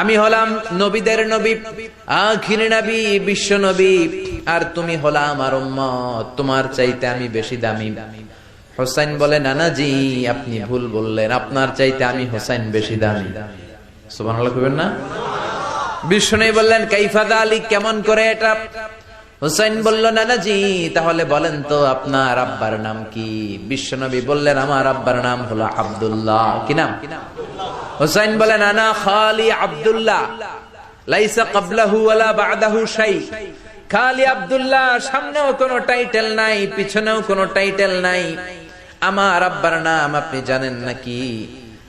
আমি হলাম নবীদের নবী, আখির নবী, বিশ্ব নবী। আর তুমি হলা আমার উম্মত, তোমার চাইতে আমি বেশি দামি। হোসাইন বলে, নানা জি, আপনি ভুল বললেন, আপনার চাইতে আমি হোসাইন বেশি দামি। সুবহানাল্লাহ কইবেন না? বিষ্ণু বললেন কাইফাদা আলী কেমন করে এটা? হুসাইন বলল নানা জি তাহলে বলেন তো আপনার আব্বার নাম কি? বিশ্বনবী বললেন, আমার আব্বার নাম হলো আব্দুল্লাহ। কি নাম? হুসাইন বলেন আনা খালি আব্দুল্লাহ। লাইসা ক্বাবলাহু ওয়ালা বাদাহু শাই। খালি আব্দুল্লাহ, সামনেও কোনো টাইটেল নাই, পিছনেও কোনো টাইটেল নাই। আমার আব্বার নাম আপনি জানেন নাকি?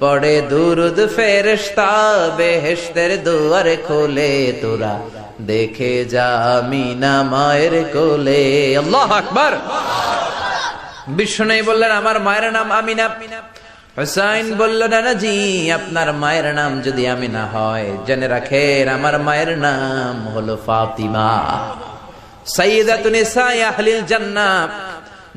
পড়ে দুরুদ ফেরেশতা, বেহেশতের দুয়ারে খোলে তোরা। দেখে যা আমিনা মায়ের কোলে। আল্লাহ আকবার। বিষ্ণু বললেন, আমার মায়ের নাম আমিনা। হুসাইন বলল, নানা জি, আপনার মায়ের নাম যদি আমিনা হয়, জেনে রাখেন আমার মায়ের নাম হলো ফাতিমা। সাইয়্যিদাতুন নিসাই আহলিল জান্নাত।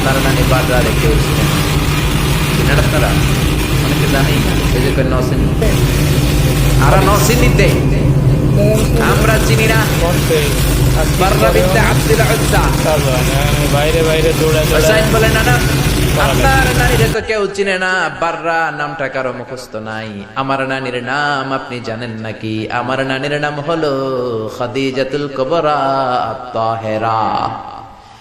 আপনার নানি বাররা রেখে চিনেন আপনারা অনেকে জানি এই যে নসিনিতে আর নসিনিতে আমরা চিনি না। বাইরে বাইরে দৌড়া হোসাইন বলে না না আপনার নানিরে তো কেউ চিনে না। বাররা নামটা কারও মুখস্থ নাই। আমার নানির নাম আপনি জানেন নাকি? আমার নানির নাম হলো খাদিজাতুল কবরা তাহেরা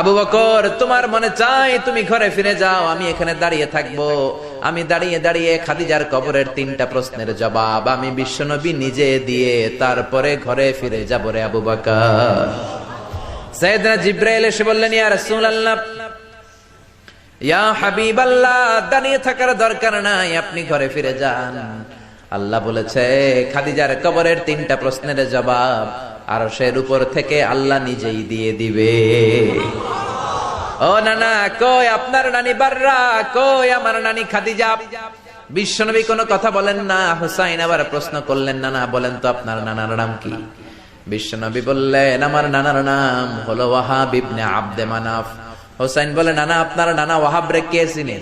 আবু বকর, তোমার মনে চাই তুমি ঘরে ফিরে যাও, আমি এখানে দাঁড়িয়ে থাকব। আমি দাঁড়িয়ে দাঁড়িয়ে খাদিজার কবরের তিনটা প্রশ্নের জবাব আমি বিশ্বনবী নিজে দিয়ে তারপরে ঘরে ফিরে যাব রে আবু বকর। সৈয়দনা জিব্রাইল এসে বললেন, ইয়া ইয়া হাবিবাল্লাহ, দাঁড়িয়ে থাকার দরকার নাই, আপনি ঘরে ফিরে যান। আল্লাহ বলেছে, খাদিজার কবরের তিনটা প্রশ্নের জবাব আর সের উপর থেকে আল্লাহ নিজেই দিয়ে দিবে। ও নানা, কই আপনার নানি বাররা? কই আমার নানি খাদিজা? বিশ্বনবী কোনো কথা বলেন না, হুসাইন আবার প্রশ্ন করলেন, নানা, বলেন তো আপনার নানার নাম কি? বিশ্বনবী বললেন, আমার নানার নাম হলো ওয়াহাব ইবনে আব্দে মানাফ। হোসাইন বলে, নানা, আপনার নানা ওয়াহাব রে কে চিনে?